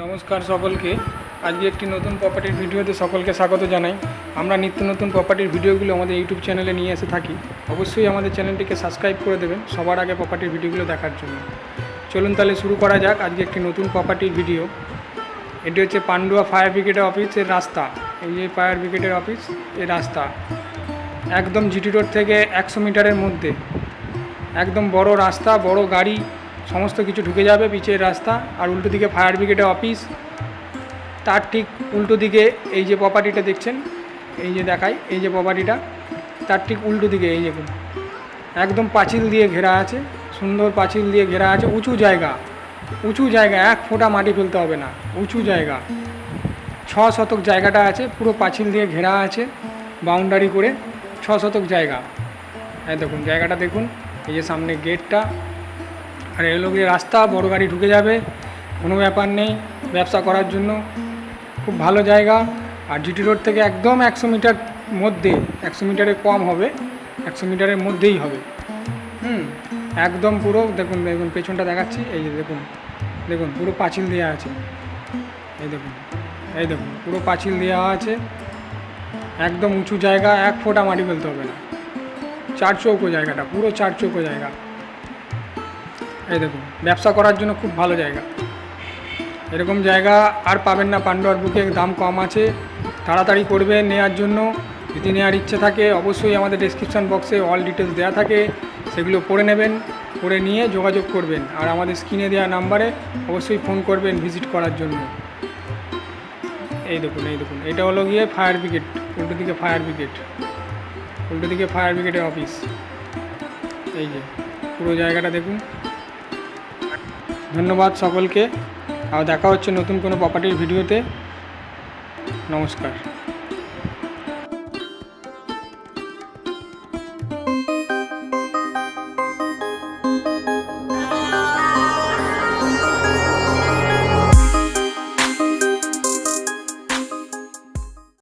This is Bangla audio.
নমস্কার সকলকে। আজকে একটি নতুন প্রপার্টির ভিডিওতে সকলকে স্বাগত জানাই। আমরা নিত্য নতুন প্রপার্টির ভিডিওগুলো আমাদের ইউটিউব চ্যানেলে নিয়ে এসে থাকি। অবশ্যই আমাদের চ্যানেলটিকে সাবস্ক্রাইব করে দেবেন সবার আগে প্রপার্টির ভিডিওগুলো দেখার জন্য। চলুন তাহলে শুরু করা যাক আজকে একটি নতুন প্রপার্টির ভিডিও। এটি হচ্ছে পান্ডুয়া ফায়ার ব্রিগেডের অফিসের রাস্তা। এই যে ফায়ার ব্রিগেডের অফিস এই রাস্তা। একদম জিটি রোড থেকে একশো মিটারের মধ্যে। একদম বড় রাস্তা, বড় গাড়ি সমস্ত কিছু ঢুকে যাবে পিচের রাস্তা আর উল্টো দিকে ফায়ার ব্রিগেডের অফিস। তার ঠিক উল্টো দিকে এই যে প্রপার্টিটা দেখছেন, এই যে দেখাই, এই যে প্রপার্টিটা তার ঠিক উল্টো দিকে এই দেখুন। একদম পাঁচিল দিয়ে ঘেরা আছে, সুন্দর পাঁচিল দিয়ে ঘেরা আছে, উঁচু জায়গা। উঁচু জায়গা, এক ফোঁটা মাটি ফেলতে হবে না, উঁচু জায়গা। ছ শতক জায়গাটা আছে, পুরো পাঁচিল দিয়ে ঘেরা আছে বাউন্ডারি করে ছ শতক জায়গা। হ্যাঁ দেখুন, জায়গাটা দেখুন, এই যে সামনে গেটটা আর এগুলো গিয়ে রাস্তা, বড় গাড়ি ঢুকে যাবে, কোনো ব্যাপার নেই, ব্যবসা করার জন্য। খুব ভালো জায়গা। আর জিটি রোড থেকে একদম একশো মিটার মধ্যে, একশো মিটারে কম হবে, একশো মিটারের মধ্যেই হবে। হুম, একদম পুরো, দেখুন দেখুন, পেছনটা দেখাচ্ছি, এই যে দেখুন দেখুন, পুরো পাঁচিল দেওয়া আছে। এই দেখুন এই দেখুন, পুরো পাঁচিল দেওয়া আছে। একদম উঁচু জায়গা, এক ফোঁটা মাটি ফেলতে হবে না। চার চৌকো জায়গাটা, পুরো চার চৌকো জায়গা। এই দেখুন, ব্যবসা করার জন্য খুব ভালো জায়গা। এরকম জায়গা আর পাবেন না পান্ডুয়ার বুকে দাম কম আছে। তাড়াতাড়ি করবেন নেওয়ার জন্য। যদি নেওয়ার ইচ্ছে থাকে, অবশ্যই আমাদের ডেসক্রিপশান বক্সে অল ডিটেলস দেওয়া থাকে। সেগুলো পড়ে নেবেন, পড়ে নিয়ে যোগাযোগ করবেন। আর আমাদের স্ক্রিনে দেওয়া নাম্বারে অবশ্যই ফোন করবেন ভিজিট করার জন্য। এই দেখুন এই দেখুন, এটা হলো গিয়ে ফায়ার ব্রিগেড উল্টো দিকে ফায়ার ব্রিগেড উল্টো দিকে ফায়ার ব্রিগেডের অফিস এই যে, পুরো জায়গাটা দেখুন। ধন্যবাদ সকলকে। আর দেখা হচ্ছে নতুন কোনো প্রপার্টির ভিডিওতে। নমস্কার।